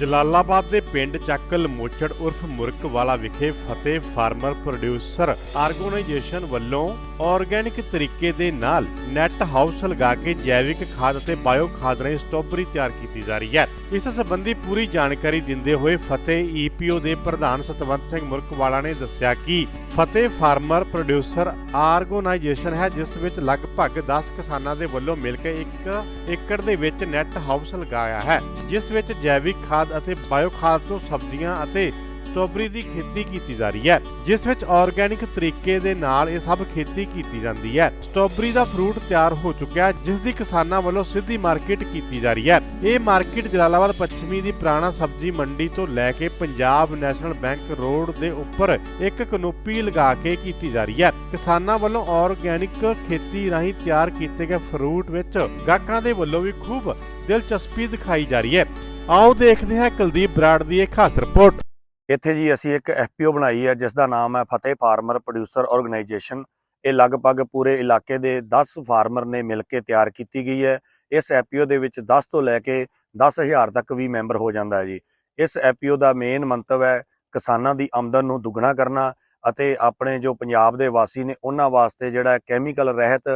ਜਲਾਲਾਬਾਦ ਦੇ ਪਿੰਡ ਚੱਕਲ ਮੋਚੜ ਉਰਫ ਮੁਰਕਵਾਲਾ ਵਿਖੇ ਫਤਿਹ ਫਾਰਮਰ ਪ੍ਰੋਡਿਊਸਰ ਆਰਗੇਨਾਈਜੇਸ਼ਨ ਵੱਲੋਂ ਆਰਗੈਨਿਕ ਤਰੀਕੇ ਦੇ ਨਾਲ ਨੈਟ ਹਾਊਸ ਲਗਾ ਕੇ ਜੈਵਿਕ ਖਾਦ ਅਤੇ ਬਾਇਓ ਖਾਦ ਰਾਹੀਂ ਸਟ੍ਰਾਬੇਰੀ ਤਿਆਰ ਕੀਤੀ ਜਾ ਰਹੀ ਹੈ। ਇਸ ਸੰਬੰਧੀ ਪੂਰੀ ਜਾਣਕਾਰੀ ਦਿੰਦੇ ਹੋਏ ਫਤਿਹ ਈਪੀਓ ਦੇ ਪ੍ਰਧਾਨ ਸਤਵੰਤ ਸਿੰਘ ਮੁਰਕਵਾਲਾ ਨੇ ਦੱਸਿਆ ਕਿ ਫਤਿਹ ਫਾਰਮਰ ਪ੍ਰੋਡਿਊਸਰ ਆਰਗੇਨਾਈਜੇਸ਼ਨ ਹੈ, ਜਿਸ ਵਿੱਚ ਲਗਭਗ 10 ਕਿਸਾਨਾਂ ਦੇ ਵੱਲੋਂ ਮਿਲ ਕੇ 1 ਏਕੜ ਦੇ ਵਿੱਚ ਨੈਟ ਹਾਊਸ ਲਗਾਇਆ ਹੈ, ਜਿਸ ਵਿੱਚ ਜੈਵਿਕ ਖਾਦ ਅਤੇ ਬਾਇਓ ਖਾਦ ਤੋਂ ਸਬਜ਼ੀਆਂ ਅਤੇ ਸਟ੍ਰਾਬੇਰੀ ਦੀ ਖੇਤੀ ਕੀਤੀ ਜਾ ਰਹੀ ਹੈ, ਜਿਸ ਵਿੱਚ ਆਰਗੈਨਿਕ ਤਰੀਕੇ ਦੇ ਨਾਲ ਇਹ ਸਭ ਖੇਤੀ ਕੀਤੀ ਜਾਂਦੀ ਹੈ। ਸਟ੍ਰਾਬੇਰੀ ਦਾ ਫਰੂਟ ਤਿਆਰ ਹੋ ਚੁੱਕਿਆ ਹੈ, ਜਿਸ ਦੀ ਕਿਸਾਨਾਂ ਵੱਲੋਂ ਸਿੱਧੀ ਮਾਰਕੀਟ ਕੀਤੀ ਜਾ ਰਹੀ ਹੈ। ਇਹ ਮਾਰਕੀਟ ਜਲਾਲਾਬਾਦ ਪੱਛਮੀ ਦੀ ਪੁਰਾਣਾ ਸਬਜ਼ੀ ਮੰਡੀ ਤੋਂ ਲੈ ਕੇ ਪੰਜਾਬ ਨੈਸ਼ਨਲ ਬੈਂਕ ਰੋਡ ਦੇ ਉੱਪਰ ਇੱਕ ਕਨੋਪੀ ਲਗਾ ਕੇ ਕੀਤੀ ਜਾ ਰਹੀ ਹੈ। ਕਿਸਾਨਾਂ ਵੱਲੋਂ ਆਰਗੈਨਿਕ ਖੇਤੀ ਰਾਹੀਂ ਤਿਆਰ ਕੀਤੇ ਗਏ ਫਰੂਟ ਵਿੱਚ ਗਾਹਕਾਂ ਦੇ ਵੱਲੋਂ ਵੀ ਖੂਬ ਦਿਲਚਸਪੀ ਦਿਖਾਈ ਜਾ ਰਹੀ ਹੈ। ਆਓ ਦੇਖਦੇ ਹਾਂ ਕੁਲਦੀਪ ਬਰਾੜ ਦੀ ਇੱਕ ਖਾਸ ਰਿਪੋਰਟ। ਇੱਥੇ ਜੀ ਅਸੀਂ ਇੱਕ ਐਫਪੀਓ ਬਣਾਈ ਹੈ ਜਿਸ ਦਾ ਨਾਮ ਹੈ ਫਤਿਹ ਫਾਰਮਰ ਪ੍ਰੋਡਿਊਸਰ ਆਰਗੇਨਾਈਜੇਸ਼ਨ। ਇਹ ਲਗਭਗ ਪੂਰੇ ਇਲਾਕੇ ਦੇ 10 ਫਾਰਮਰ ਨੇ ਮਿਲ ਕੇ ਤਿਆਰ ਕੀਤੀ ਗਈ ਹੈ। ਇਸ ਐਫਪੀਓ ਦੇ ਵਿੱਚ 10 ਤੋਂ ਲੈ ਕੇ 10000 ਤੱਕ ਵੀ ਮੈਂਬਰ ਹੋ ਜਾਂਦਾ ਹੈ ਜੀ। ਇਸ ਐਫਪੀਓ ਦਾ ਮੇਨ ਮੰਤਵ ਹੈ ਕਿਸਾਨਾਂ ਦੀ ਆਮਦਨ ਨੂੰ ਦੁੱਗਣਾ ਕਰਨਾ ਅਤੇ ਆਪਣੇ ਜੋ ਪੰਜਾਬ ਦੇ ਵਾਸੀ ਨੇ, ਉਹਨਾਂ ਵਾਸਤੇ ਜਿਹੜਾ ਕੈਮੀਕਲ ਰਹਿਤ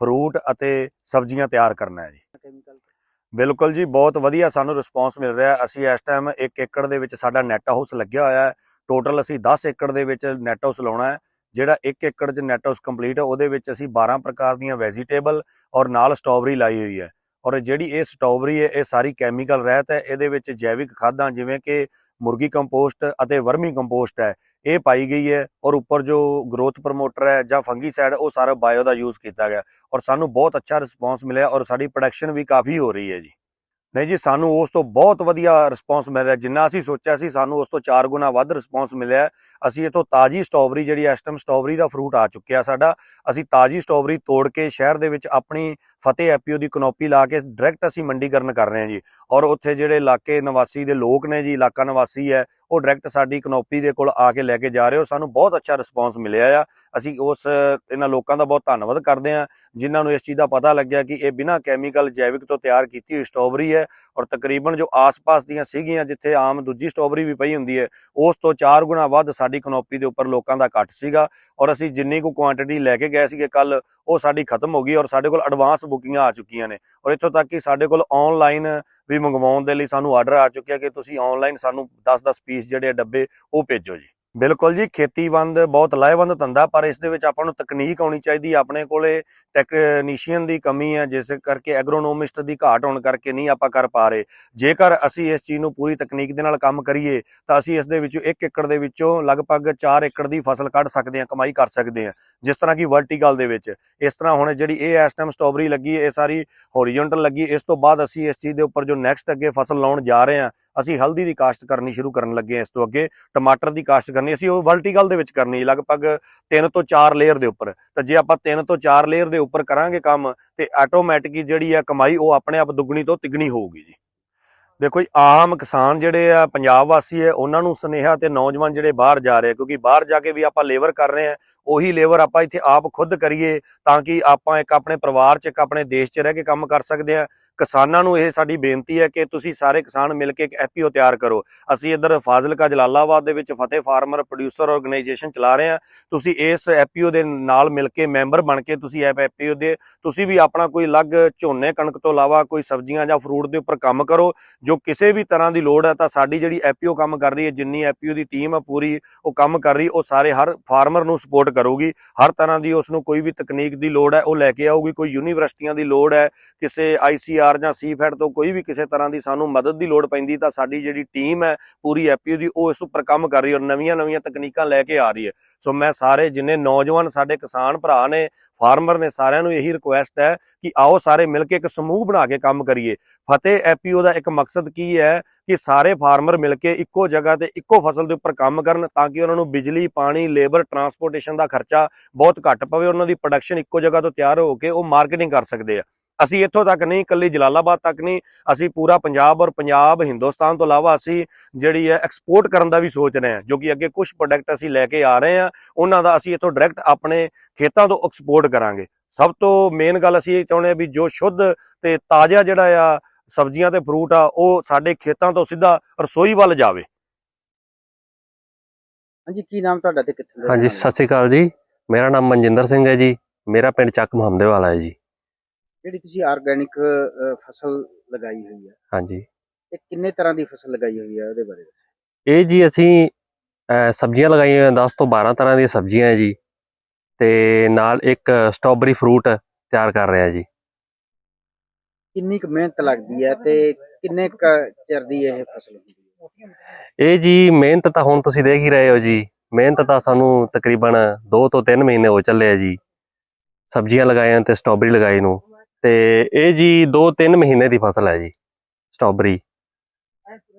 ਫਰੂਟ ਅਤੇ ਸਬਜ਼ੀਆਂ ਤਿਆਰ ਕਰਨਾ ਹੈ ਜੀ। ਬਿਲਕੁਲ ਜੀ, ਬਹੁਤ ਵਧੀਆ ਸਾਨੂੰ ਰਿਸਪੌਂਸ ਮਿਲ ਰਿਹਾ ਅਸੀਂ ਇਸ ਟਾਈਮ 1 ਏਕੜ ਦੇ ਵਿੱਚ ਸਾਡਾ ਨੈਟ ਹਾਊਸ ਲੱਗਿਆ ਹੋਇਆ ਹੈ। ਟੋਟਲ ਅਸੀਂ 10 ਏਕੜ ਦੇ ਵਿੱਚ ਨੈਟ ਹਾਊਸ ਲਾਉਣਾ ਹੈ। ਜਿਹੜਾ 1 ਏਕੜ 'ਚ ਨੈਟ ਹਾਊਸ ਕੰਪਲੀਟ ਹੈ, ਉਹਦੇ ਵਿੱਚ ਅਸੀਂ 12 ਪ੍ਰਕਾਰ ਦੀਆਂ ਵੈਜੀਟੇਬਲ ਔਰ ਨਾਲ ਸਟ੍ਰਾਬੇਰੀ ਲਾਈ ਹੋਈ ਹੈ। ਔਰ ਜਿਹੜੀ ਇਹ ਸਟ੍ਰਾਬੇਰੀ ਹੈ, ਇਹ ਸਾਰੀ ਕੈਮੀਕਲ ਰਹਿਤ ਹੈ। ਇਹਦੇ ਵਿੱਚ ਜੈਵਿਕ ਖਾਦਾਂ ਜਿਵੇਂ ਕਿ ਮੁਰਗੀ ਕੰਪੋਸਟ ਅਤੇ ਵਰਮੀ ਕੰਪੋਸਟ ਹੈ। ਇਹ ਪਾਈ ਗਈ ਹੈ ਔਰ ਉੱਪਰ ਜੋ ਗਰੋਥ ਪ੍ਰਮੋਟਰ ਹੈ ਜਾਂ ਫੰਗੀਸਾਈਡ ਉਹ ਸਾਰਾ ਬਾਇਓ ਦਾ ਯੂਜ਼ ਕੀਤਾ ਗਿਆ ਔਰ ਸਾਨੂੰ ਬਹੁਤ ਅੱਛਾ ਰਿਸਪੌਂਸ ਮਿਲਿਆ ਔਰ ਸਾਡੀ ਪ੍ਰੋਡਕਸ਼ਨ ਵੀ ਕਾਫੀ ਹੋ ਰਹੀ ਹੈ ਜੀ। ਨਹੀਂ ਜੀ, ਸਾਨੂੰ ਉਸ ਤੋਂ ਬਹੁਤ ਵਧੀਆ ਰਿਸਪੌਂਸ ਮਿਲ ਰਿਹਾ। ਜਿੰਨਾ ਅਸੀਂ ਸੋਚਿਆ ਸੀ, ਸਾਨੂੰ ਉਸ ਤੋਂ 4 ਗੁਣਾ ਵੱਧ ਰਿਸਪੌਂਸ ਮਿਲਿਆ। ਅਸੀਂ ਇਹ ਤਾਜ਼ੀ ਸਟ੍ਰਾਬੇਰੀ ਜਿਹੜੀ ਇਸ ਟਾਈਮ ਸਟ੍ਰਾਬੇਰੀ ਦਾ ਫਰੂਟ ਆ ਚੁੱਕਿਆ ਸਾਡਾ। ਅਸੀਂ ਤਾਜ਼ੀ ਸਟ੍ਰਾਬੇਰੀ ਤੋੜ ਕੇ ਸ਼ਹਿਰ ਦੇ ਵਿੱਚ ਆਪਣੀ ਫਤਿਹ ਐਪੀਓ ਦੀ ਕਨੋਪੀ ਲਾ ਕੇ ਡਾਇਰੈਕਟ ਅਸੀਂ ਮੰਡੀਕਰਨ ਕਰ ਰਹੇ ਹਾਂ ਜੀ। ਔਰ ਉੱਥੇ ਜਿਹੜੇ ਇਲਾਕੇ ਨਿਵਾਸੀ ਦੇ ਲੋਕ ਨੇ ਜੀ, ਇਲਾਕਾ ਨਿਵਾਸੀ ਹੈ, ਉਹ ਡਾਇਰੈਕਟ ਸਾਡੀ ਕਨੋਪੀ ਦੇ ਕੋਲ ਆ ਕੇ ਲੈ ਕੇ ਜਾ ਰਹੇ ਹੋ। ਸਾਨੂੰ ਬਹੁਤ ਅੱਛਾ ਰਿਸਪੌਂਸ ਮਿਲਿਆ ਆ। ਅਸੀਂ ਉਸ, ਇਹਨਾਂ ਲੋਕਾਂ ਦਾ ਬਹੁਤ ਧੰਨਵਾਦ ਕਰਦੇ ਹਾਂ, ਜਿਨ੍ਹਾਂ ਨੂੰ ਇਸ ਚੀਜ਼ ਦਾ ਪਤਾ ਲੱਗਿਆ ਕਿ ਇਹ ਬਿਨਾਂ ਕੈਮੀਕਲ ਜੈਵਿਕ ਤੋਂ ਤਿਆਰ ਕੀਤੀ ਹੋਈ ਸਟ੍ਰਾਬੇਰੀ ਹੈ। ਔਰ ਤਕਰੀਬਨ ਜੋ ਆਸ-ਪਾਸ ਦੀਆਂ ਸੀਗੀਆਂ, ਜਿੱਥੇ ਆਮ ਦੂਜੀ ਸਟ੍ਰਾਬੇਰੀ ਵੀ ਪਈ ਹੁੰਦੀ ਹੈ, ਉਸ ਤੋਂ 4 ਗੁਣਾ ਵੱਧ ਸਾਡੀ ਕਨੋਪੀ ਦੇ ਉੱਪਰ ਲੋਕਾਂ ਦਾ ਘੱਟ ਸੀਗਾ। ਔਰ ਅਸੀਂ ਜਿੰਨੀ ਕੁ ਕੁਆਂਟੀਟੀ ਲੈ ਕੇ ਗਏ ਸੀਗੇ ਕੱਲ ਉਹ ਸਾਡੀ ਖਤਮ ਹੋ ਗਈ ਔਰ ਸਾਡੇ ਕੋਲ ਐਡਵਾਂਸ ਬੁਕਿੰਗਾਂ ਆ ਚੁੱਕੀਆਂ ਨੇ ਔਰ ਇੱਥੋਂ ਤੱਕ ਕਿ ਸਾਡੇ ਕੋਲ ਆਨਲਾਈਨ ਵੀ ਮੰਗਵਾਉਣ ਦੇ ਲਈ ਸਾਨੂੰ ਆਰਡਰ ਆ ਚੁੱਕਿਆ ਕਿ ਤੁਸੀਂ ਆਨਲਾਈਨ ਸਾਨੂੰ 10-10 ਪੀਸ ਜਿਹੜੇ ਆ ਡੱਬੇ ਉਹ ਭੇਜੋ ਜੀ। ਬਿਲਕੁਲ ਜੀ ਖੇਤੀਬੰਦ ਬਹੁਤ ਲਾਹੇਵੰਦ ਧੰਦਾ, ਪਰ ਇਸ ਦੇ ਵਿੱਚ ਆਪਾਂ ਨੂੰ ਤਕਨੀਕ ਆਉਣੀ ਚਾਹੀਦੀ ਹੈ। ਆਪਣੇ ਕੋਲੇ ਟੈਕਨੀਸ਼ੀਅਨ ਦੀ ਕਮੀ ਹੈ, ਜਿਸ ਕਰਕੇ ਐਗਰੋਨੋਮਿਸਟ ਦੀ ਘਾਟ ਹੋਣ ਕਰਕੇ ਨਹੀਂ ਆਪਾਂ ਕਰ ਪਾ ਰਹੇ ਜੇਕਰ ਅਸੀਂ ਇਸ ਚੀਜ਼ ਨੂੰ ਪੂਰੀ ਤਕਨੀਕ ਦੇ ਨਾਲ ਕੰਮ ਕਰੀਏ, ਤਾਂ ਅਸੀਂ ਇਸ ਦੇ ਵਿੱਚੋਂ 1 ਏਕੜ ਦੇ ਵਿੱਚੋਂ ਲਗਭਗ 4 ਏਕੜ ਦੀ ਫਸਲ ਕੱਢ ਸਕਦੇ ਹਾਂ, ਕਮਾਈ ਕਰ ਸਕਦੇ ਹਾਂ, ਜਿਸ ਤਰ੍ਹਾਂ ਕਿ ਵਰਟੀਕਲ ਦੇ ਵਿੱਚ ਇਸ ਤਰ੍ਹਾਂ ਹੁਣ ਜਿਹੜੀ ਇਹ ਇਸ ਟਾਈਮ ਸਟ੍ਰਾਬੇਰੀ ਲੱਗੀ ਇਹ ਸਾਰੀ ਹੌਰੀਜ਼ੌਂਟਲ ਲੱਗੀ ਇਸ ਤੋਂ ਬਾਅਦ ਅਸੀਂ ਇਸ ਚੀਜ਼ ਦੇ ਉੱਪਰ ਜੋ ਨੈਕਸਟ ਅੱਗੇ ਫਸਲ ਲਾਉਣ ਜਾ ਰਹੇ ਹਾਂ ਅਸੀਂ ਹਲਦੀ ਦੀ ਕਾਸ਼ਤ ਕਰਨੀ ਸ਼ੁਰੂ ਕਰਨ ਲੱਗੇ ਹਾਂ ਇਸ ਤੋਂ ਅੱਗੇ, ਟਮਾਟਰ ਦੀ ਕਾਸ਼ਤ ਕਰਨੀ, ਅਸੀਂ ਉਹ ਵਰਟੀਕਲ ਦੇ ਵਿੱਚ ਕਰਨੀ ਲਗਭਗ 3 ਤੋਂ 4 ਲੇਅਰ ਦੇ ਉੱਪਰ। ਤਾਂ ਜੇ ਆਪਾਂ 3 ਤੋਂ 4 ਲੇਅਰ ਦੇ ਉੱਪਰ ਕਰਾਂਗੇ ਕੰਮ, ਤੇ ਆਟੋਮੈਟਿਕ ਜਿਹੜੀ ਆ ਕਮਾਈ ਉਹ ਆਪਣੇ ਆਪ ਦੁੱਗਣੀ ਤੋਂ ਤਿੱਗਣੀ ਹੋਊਗੀ ਜੀ। ਦੇਖੋ ਜੀ, ਆਮ ਕਿਸਾਨ ਜਿਹੜੇ ਆ, ਪੰਜਾਬ ਵਾਸੀ ਹੈ, ਉਹਨਾਂ ਨੂੰ ਸੁਨੇਹਾ ਤੇ ਨੌਜਵਾਨ ਜਿਹੜੇ ਬਾਹਰ ਜਾ ਰਹੇ ਕਿਉਂਕਿ ਬਾਹਰ ਜਾ ਕੇ ਵੀ ਆਪਾਂ ਲੇਬਰ ਕਰ ਰਹੇ ਆ, ਉਹੀ ਲੇਬਰ ਆਪਾਂ ਇੱਥੇ ਆਪ ਖੁਦ ਕਰੀਏ, ਤਾਂ ਕਿ ਆਪਾਂ ਇੱਕ ਆਪਣੇ ਪਰਿਵਾਰ 'ਚ, ਇੱਕ ਆਪਣੇ ਦੇਸ਼ 'ਚ ਰਹਿ ਕੇ ਕੰਮ ਕਰ ਸਕਦੇ ਆ। ਕਿਸਾਨਾਂ ਨੂੰ ਇਹ ਸਾਡੀ ਬੇਨਤੀ ਹੈ ਕਿ ਤੁਸੀਂ ਸਾਰੇ ਕਿਸਾਨ ਮਿਲ ਕੇ ਇੱਕ ਐਪੀਓ ਤਿਆਰ ਕਰੋ। ਅਸੀਂ ਇੱਧਰ ਫਾਜ਼ਿਲਕਾ, ਜਲਾਲਾਬਾਦ ਦੇ ਵਿੱਚ ਫਤਿਹ ਫਾਰਮਰ ਪ੍ਰੋਡਿਊਸਰ ਆਰਗੇਨਾਈਜੇਸ਼ਨ ਚਲਾ ਰਹੇ ਹਾਂ। ਤੁਸੀਂ ਇਸ ਐਪੀਓ ਦੇ ਨਾਲ ਮਿਲ ਕੇ ਮੈਂਬਰ ਬਣ ਕੇ ਤੁਸੀਂ ਐਪ ਐਪੀਓ ਦੇ ਤੁਸੀਂ ਵੀ ਆਪਣਾ ਕੋਈ ਅਲੱਗ ਝੋਨੇ ਕਣਕ ਤੋਂ ਇਲਾਵਾ ਕੋਈ ਸਬਜ਼ੀਆਂ ਜਾਂ ਫਰੂਟ ਦੇ ਉੱਪਰ ਕੰਮ ਕਰੋ। ਜੋ ਕਿਸੇ ਵੀ ਤਰ੍ਹਾਂ ਦੀ ਲੋੜ ਹੈ ਤਾਂ ਸਾਡੀ ਜਿਹੜੀ ਐਪੀਓ ਕੰਮ ਕਰ ਰਹੀ ਹੈ, ਜਿੰਨੀ ਐਪੀਓ ਦੀ ਟੀਮ ਆ ਪੂਰੀ ਉਹ ਕੰਮ ਕਰ ਰਹੀ, ਉਹ ਸਾਰੇ ਹਰ ਫਾਰਮਰ ਨੂੰ ਸਪੋਰਟ ਕਰੂਗੀ। ਹਰ ਤਰ੍ਹਾਂ ਦੀ ਉਸ ਨੂੰ ਕੋਈ ਵੀ ਤਕਨੀਕ ਦੀ ਲੋੜ ਹੈ, ਉਹ ਲੈ ਕੇ ਆਊਗੀ। ਕੋਈ ਯੂਨੀਵਰਸਿਟੀਆਂ ਦੀ ਲੋੜ ਹੈ, ਕਿਸੇ ਆਈਸੀਆਰ ਜਾਂ ਸੀਫੈਡ ਤੋਂ ਕੋਈ ਵੀ ਕਿਸੇ ਤਰ੍ਹਾਂ ਦੀ ਸਾਨੂੰ ਮਦਦ ਦੀ ਲੋੜ ਪੈਂਦੀ ਤਾਂ ਸਾਡੀ ਜਿਹੜੀ ਟੀਮ ਹੈ, ਪੂਰੀ ਐਪੀਓ ਦੀ ਉਹ ਇਸ ਉੱਪਰ ਕੰਮ ਕਰ ਰਹੀ ਔਰ ਨਵੀਆਂ-ਨਵੀਆਂ ਤਕਨੀਕਾਂ ਲੈ ਕੇ ਆ ਰਹੀ ਹੈ। ਸੋ ਮੈਂ ਸਾਰੇ ਜਿੰਨੇ ਨੌਜਵਾਨ ਸਾਡੇ ਕਿਸਾਨ ਭਰਾ ਨੇ, ਫਾਰਮਰ ਨੇ ਸਾਰਿਆਂ ਨੂੰ ਇਹੀ ਰਿਕੁਐਸਟ ਹੈ ਕਿ ਆਓ ਸਾਰੇ ਮਿਲ ਕੇ ਇੱਕ ਸਮੂਹ ਬਣਾ ਕੇ ਕੰਮ ਕਰੀਏ। ਫਤਿਹ ਐਪੀਓ ਦਾ ਇੱਕ ਮਕਸਦ ਕੀ ਹੈ ਕਿ ਸਾਰੇ ਫਾਰਮਰ ਮਿਲ ਕੇ ਇੱਕੋ ਜਗ੍ਹਾ ਤੇ ਇੱਕੋ ਫਸਲ ਦੇ ਉੱਪਰ ਕੰਮ ਕਰਨ ਤਾਂ ਕਿ ਉਹਨਾਂ ਨੂੰ ਬਿਜਲੀ, ਪਾਣੀ, ਲੇਬਰ ਟਰਾਂਸਪੋਰਟੇਸ਼ਨ ਦਾ ਖਰਚਾ ਬਹੁਤ ਘੱਟ ਪਵੇ, ਉਹਨਾਂ ਦੀ ਪ੍ਰੋਡਕਸ਼ਨ ਇੱਕੋ ਜਗ੍ਹਾ ਤੋਂ ਤਿਆਰ ਹੋ ਕੇ ਉਹ ਮਾਰਕੀਟਿੰਗ ਕਰ ਸਕਦੇ ਆ। ਅਸੀਂ ਇੱਥੋਂ ਤੱਕ ਨਹੀਂ ਇਕੱਲੀ ਜਲਾਲਾਬਾਦ ਤੱਕ ਨਹੀਂ ਅਸੀਂ ਪੂਰਾ ਪੰਜਾਬ ਔਰ ਪੰਜਾਬ ਹਿੰਦੁਸਤਾਨ ਤੋਂ ਇਲਾਵਾ ਅਸੀਂ ਜਿਹੜੀ ਹੈ ਐਕਸਪੋਰਟ ਕਰਨ ਦਾ ਵੀ ਸੋਚ ਰਹੇ ਹਾਂ ਜੋ ਕਿ ਅੱਗੇ ਕੁਝ ਪ੍ਰੋਡਕਟ ਅਸੀਂ ਲੈ ਕੇ ਆ ਰਹੇ ਹਾਂ ਉਹਨਾਂ ਦਾ ਅਸੀਂ ਇੱਥੋਂ ਡਾਇਰੈਕਟ ਆਪਣੇ ਖੇਤਾਂ ਤੋਂ ਐਕਸਪੋਰਟ ਕਰਾਂਗੇ। ਸਭ ਤੋਂ ਮੇਨ ਗੱਲ ਅਸੀਂ ਇਹ ਚਾਹੁੰਦੇ ਹਾਂ ਵੀ ਜੋ ਸ਼ੁੱਧ ਤੇ ਤਾਜ਼ਾ ਜਿਹੜਾ ਆ ਸਬਜ਼ੀਆਂ ਤੇ ਫਰੂਟ ਆ ਉਹ ਸਾਡੇ ਖੇਤਾਂ ਤੋਂ ਸਿੱਧਾ ਰਸੋਈ ਵੱਲ ਜਾਵੇ। ਹਾਂਜੀ ਕੀ ਨਾਮ ਤੁਹਾਡਾ ਤੇ ਕਿੱਥੋਂ ਦੇ ਹਾਂਜੀ ਸਤਿ ਸ਼੍ਰੀ ਅਕਾਲ ਜੀ। ਮੇਰਾ ਨਾਮ ਮਨਜਿੰਦਰ ਸਿੰਘ ਹੈ ਜੀ। ਮੇਰਾ ਪਿੰਡ ਚੱਕ ਮੁਹੰਮਦੇ ਵਾਲਾ ਹੈ ਜੀ। ਜਿਹੜੀ ਤੁਸੀਂ ਆਰਗੈਨਿਕ ਫਸਲ ਲਗਾਈ ਹੋਈ ਹੈ ਹਾਂਜੀ। ਇਹ ਕਿੰਨੇ ਤਰ੍ਹਾਂ ਦੀ ਫਸਲ ਲਗਾਈ ਹੋਈ ਹੈ ਉਹਦੇ ਬਾਰੇ ਦੱਸੋ। ਇਹ ਜੀ ਅਸੀਂ ਸਬਜ਼ੀਆਂ ਲਗਾਈਆਂ ਹੋਈਆਂ 10 ਤੋਂ 12 ਤਰ੍ਹਾਂ ਦੀਆਂ ਸਬਜ਼ੀਆਂ ਹੈ ਜੀ। ਤੇ ਨਾਲ ਇੱਕ ਸਟ੍ਰਾਬੇਰੀ ਫਰੂਟ ਤਿਆਰ ਕਰ ਰਿਹਾ ਜੀ। ਕਿੰਨੀ ਕੁ ਮਿਹਨਤ ਲੱਗਦੀ ਹੈ ਤੇ ਕਿੰਨੇ ਕੁ ਚਿਰ ਦੀ ਇਹ ਫਸਲ ਹੁੰਦੀ ਹੈ? ਇਹ ਜੀ ਮਿਹਨਤ ਤਾਂ ਹੁਣ ਤੁਸੀਂ ਦੇਖ ਹੀ ਰਹੇ ਹੋ ਜੀ। ਮਿਹਨਤ ਤਾਂ ਸਾਨੂੰ ਤਕਰੀਬਨ 2 ਤੋਂ 3 ਮਹੀਨੇ ਹੋ ਚੱਲੇ ਆ ਜੀ। ਸਬਜ਼ੀਆਂ ਲਗਾਈਆਂ ਤੇ ਸਟ੍ਰਾਬੇਰੀ ਲਗਾਈ ਨੂੰ। ਤੇ ਇਹ ਜੀ 2-3 ਮਹੀਨੇ ਦੀ ਫਸਲ ਹੈ ਜੀ ਸਟ੍ਰਾਬੇਰੀ।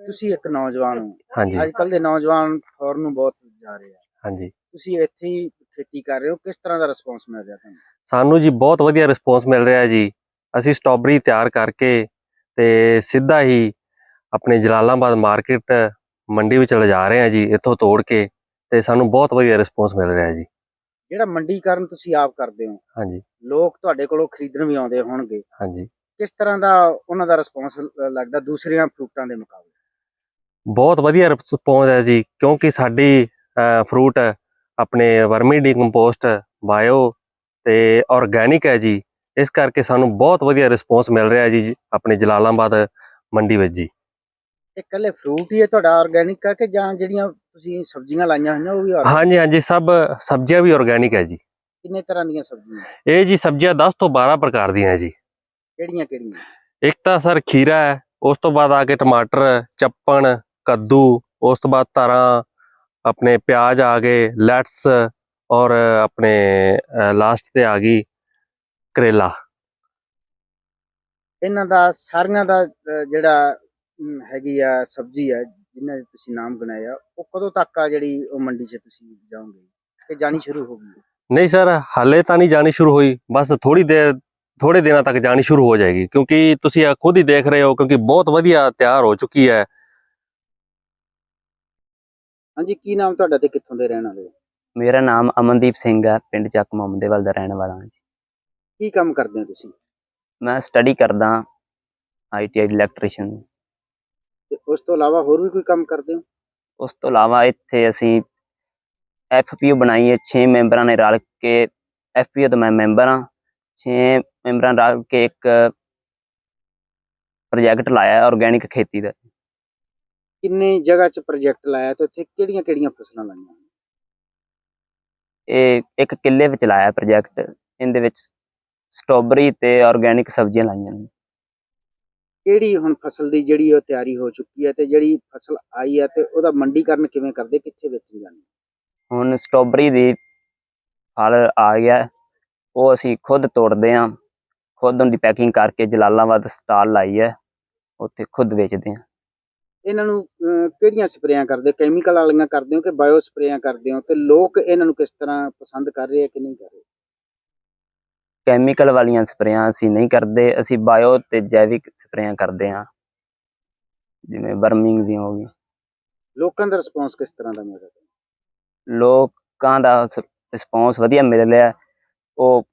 ਤੁਸੀਂ ਇੱਕ ਨੌਜਵਾਨ ਹੋ। ਹਾਂਜੀ। ਅੱਜ ਕੱਲ ਦੇ ਨੌਜਵਾਨ ਫੌਰਨ ਨੂੰ ਬਹੁਤ ਜਾ ਰਹੇ ਆ। ਹਾਂਜੀ। ਤੁਸੀਂ ਇੱਥੇ ਹੀ ਖੇਤੀ ਕਰ ਰਹੇ ਹੋ। ਕਿਸ ਤਰ੍ਹਾਂ ਦਾ ਰਿਸਪੌਂਸ ਮਿਲ ਰਿਹਾ ਤੁਹਾਨੂੰ? ਸਾਨੂੰ ਜੀ ਬਹੁਤ ਵਧੀਆ ਰਿਸਪੌਂਸ ਮਿਲ ਰਿਹਾ ਜੀ। ਅਸੀਂ ਸਟ੍ਰਾਬੇਰੀ ਤਿਆਰ ਕਰਕੇ ਤੇ ਸਿੱਧਾ ਹੀ ਆਪਣੇ ਜਲਾਲਾਬਾਦ ਮਾਰਕੀਟ ਮੰਡੀ ਵਿੱਚ ਲਿਜਾ ਰਹੇ ਹਾਂ ਜੀ ਇੱਥੋਂ ਤੋੜ ਕੇ ਤੇ ਸਾਨੂੰ ਬਹੁਤ ਵਧੀਆ ਰਿਸਪੌਂਸ ਮਿਲ ਰਿਹਾ ਜੀ। ਜਿਹੜਾ ਮੰਡੀਕਰਨ ਤੁਸੀਂ ਆਪ ਕਰਦੇ ਹੋ ਹਾਂਜੀ। ਲੋਕ ਤੁਹਾਡੇ ਕੋਲੋਂ ਖਰੀਦਣ ਵੀ ਆਉਂਦੇ ਹੋਣਗੇ। ਹਾਂਜੀ। ਕਿਸ ਤਰ੍ਹਾਂ ਦਾ ਉਹਨਾਂ ਦਾ ਰਿਸਪੌਂਸ ਲੱਗਦਾ ਦੂਸਰੀਆਂ ਫਰੂਟਾਂ ਦੇ ਮੁਕਾਬਲੇ? ਬਹੁਤ ਵਧੀਆ ਰਿਸਪੌਂਸ ਹੈ ਜੀ ਕਿਉਂਕਿ ਸਾਡੀ ਫਰੂਟ ਆਪਣੇ ਵਰਮੀ ਡੀਕੰਪੋਸਟ ਬਾਇਓ ਤੇ ਆਰਗੈਨਿਕ ਹੈ ਜੀ। ਇਸ ਕਰਕੇ ਸਾਨੂੰ ਬਹੁਤ ਵਧੀਆ ਰਿਸਪੌਂਸ ਮਿਲ ਰਿਹਾ ਜੀ ਆਪਣੇ ਜਲਾਲਾਬਾਦ ਮੰਡੀ ਵਿੱਚ ਜੀ। ਇਹ ਇਕੱਲੇ ਫਰੂਟ ਹੀ ਹੈ ਤੁਹਾਡਾ ਆਰਗੈਨਿਕ ਆ ਕਿ ਜਾਂ ਜਿਹੜੀਆਂ ਤੁਸੀਂ ਸਬਜ਼ੀਆਂ ਲਾਈਆਂ ਹੋਈਆਂ ਉਹ ਵੀ organic? ਹਾਂਜੀ ਹਾਂਜੀ ਸਭ ਸਬਜ਼ੀਆਂ ਵੀ ਆਰਗੈਨਿਕ ਹੈ ਜੀ। ਕਿੰਨੇ ਤਰ੍ਹਾਂ ਦੀਆਂ ਸਬਜ਼ੀਆਂ? ਇਹ ਜੀ ਸਬਜ਼ੀਆਂ 10 ਤੋਂ 12 ਪ੍ਰਕਾਰ ਦੀਆਂ ਹੈ ਜੀ। ਕਿਹੜੀਆਂ ਕਿਹੜੀਆਂ? ਇੱਕ ਤਾਂ ਸਰ ਖੀਰਾ ਹੈ ਉਸ ਤੋਂ ਬਾਅਦ ਆ ਕੇ ਟਮਾਟਰ ਚੱਪਣ ਕੱਦੂ ਉਸ ਤੋਂ ਬਾਅਦ ਤਾਰਾਂ ਆਪਣੇ ਪਿਆਜ਼ ਆ ਗਏ ਲੈਟਸ ਔਰ ਆਪਣੇ ਲਾਸਟ ਤੇ ਆ ਗਈ ਕਰੇਲਾ। ਇਹਨਾਂ ਦਾ ਸਾਰੀਆਂ ਦਾ ਜਿਹੜਾ ਹੈਗੀ ਆ ਸਬਜ਼ੀ ਹੈ ਜਿਨ੍ਹਾਂ ਦੇ ਤੁਸੀਂ ਨਾਮ ਗਿਣਾਏ ਆ ਉਹ ਕਦੋਂ ਤੱਕ ਆ ਜਿਹੜੀ ਉਹ ਮੰਡੀ 'ਚ ਤੁਸੀਂ ਜਾਓਗੇ? ਕਿ ਜਾਣੀ ਸ਼ੁਰੂ ਹੋ ਗਈ? ਨਹੀਂ ਸਰ ਹਾਲੇ ਤਾਂ ਨਹੀਂ ਜਾਣੀ ਸ਼ੁਰੂ ਹੋਈ। ਬਸ ਥੋੜੀ ਦੇਰ ਥੋੜੇ ਦਿਨਾਂ ਤੱਕ ਜਾਣੀ ਸ਼ੁਰੂ ਹੋ ਜਾਏਗੀ। ਕਿਉਂਕਿ ਤੁਸੀਂ ਇਹ ਖੁਦ ਹੀ ਦੇਖ ਰਹੇ ਹੋ ਕਿਉਂਕਿ ਬਹੁਤ ਵਧੀਆ ਤਿਆਰ ਹੋ ਚੁੱਕੀ ਹੈ। ਹਾਂਜੀ ਕੀ ਨਾਮ ਤੁਹਾਡਾ ਤੇ ਕਿੱਥੋਂ ਦੇ ਰਹਿਣ ਵਾਲੇ ਹੋ? ਮੇਰਾ ਨਾਮ ਅਮਨਦੀਪ ਸਿੰਘ ਹੈ ਪਿੰਡ ਚੱਕ ਮੁਹੰਮਦੇਵਾਲ ਦਾ ਰਹਿਣ ਵਾਲਾ ਹਾਂ ਜੀ। ਕੀ ਕੰਮ ਕਰਦੇ ਹੋ ਤੁਸੀਂ? ਮੈਂ ਸਟੱਡੀ ਕਰਦਾ ਆਈਟੀਆਈ ਇਲੈਕਟ੍ਰੀਸ਼ੀਅਨ ਤੇ ਉਸ ਤੋਂ ਇਲਾਵਾ ਹੋਰ ਵੀ ਕੋਈ ਕੰਮ ਕਰਦੇ ਹੋ? ਉਸ ਤੋਂ ਇਲਾਵਾ ਇੱਥੇ ਅਸੀਂ ਐਫਪੀਓ ਬਣਾਈ ਹੈ। 6 ਮੈਂਬਰਾਂ ਨੇ ਰਲ ਕੇ ਐਫਪੀਓ ਦਾ ਮੈਂ ਮੈਂਬਰ ਹਾਂ। 6 ਮੈਂਬਰਾਂ ਰਲ ਕੇ ਇੱਕ ਪ੍ਰੋਜੈਕਟ ਲਾਇਆ ਆਰਗੈਨਿਕ ਖੇਤੀ ਦਾ। ਕਿੰਨੇ ਜਗ੍ਹਾ 'ਚ ਪ੍ਰੋਜੈਕਟ ਲਾਇਆ ਤੇ ਉੱਥੇ ਕਿਹੜੀਆਂ ਕਿਹੜੀਆਂ ਫਸਲਾਂ ਲਾਈਆਂ? ਇਹ ਇੱਕ ਕਿੱਲੇ ਵਿੱਚ ਲਾਇਆ ਪ੍ਰੋਜੈਕਟ। ਇਹਦੇ ਵਿੱਚ ਸਟ੍ਰਾਬੇਰੀ ਤੇ ਆਰਗੈਨਿਕ ਸਬਜ਼ੀਆਂ ਲਾਈਆਂ ਨੇ। ਕਿਹੜੀ ਹੁਣ ਫਸਲ ਦੀ ਜਿਹੜੀ ਉਹ ਤਿਆਰੀ ਹੋ ਚੁੱਕੀ ਹੈ ਤੇ ਜਿਹੜੀ ਫਸਲ ਆਈ ਹੈ ਤੇ ਉਹਦਾ ਮੰਡੀਕਰਨ ਕਿਵੇਂ ਕਰਦੇ ਕਿੱਥੇ ਵੇਚਣ ਜਾਂਦੇ ਹੁਣ ਸਟ੍ਰਾਬੇਰੀ ਦੀ ਫਲ ਆ ਗਿਆ। ਉਹ ਅਸੀਂ ਖੁਦ ਤੋੜਦੇ ਹਾਂ। ਖੁਦ ਉਹਦੀ ਪੈਕਿੰਗ ਕਰਕੇ ਜਲਾਲਾਬਾਦ ਸਟਾਲ ਲਾਈ ਹੈ ਉੱਥੇ ਖੁਦ ਵੇਚਦੇ ਹਾਂ। ਇਹਨਾਂ ਨੂੰ ਕਿਹੜੀਆਂ ਸਪਰੇਆਂ ਕਰਦੇ? ਕੈਮੀਕਲ ਵਾਲੀਆਂ ਕਰਦੇ ਹੋ ਕਿ ਬਾਇਓ ਸਪਰੇਆਂ ਕਰਦੇ ਹੋ? ਤੇ ਲੋਕ ਇਹਨਾਂ ਨੂੰ ਕਿਸ ਤਰ੍ਹਾਂ ਪਸੰਦ ਕਰ ਰਹੇ ਆ ਕਿ ਨਹੀਂ ਕਰ ਰਹੇ? ਕੈਮੀਕਲ ਵਾਲੀਆਂ ਸਪਰੇਆਂ ਅਸੀਂ ਨਹੀਂ ਕਰਦੇ ਅਸੀਂ ਬਾਇਓ ਤੇ ਜੈਵਿਕ ਸਪਰੇਆਂ ਕਰਦੇ ਹਾਂ। ਜਿਵੇਂ ਵਰਮਿੰਗ ਦੀਆਂ ਹੋ ਗਈਆਂ ਲੋਕਾਂ ਦਾ ਰਿਸਪੌਂਸ ਕਿਸ ਤਰ੍ਹਾਂ ਦਾ ਮਿਲ ਰਿਹਾ? ਲੋਕਾਂ ਦਾ ਰਿਸਪੌਂਸ ਵਧੀਆ ਮਿਲ ਰਿਹਾ। ਉਹ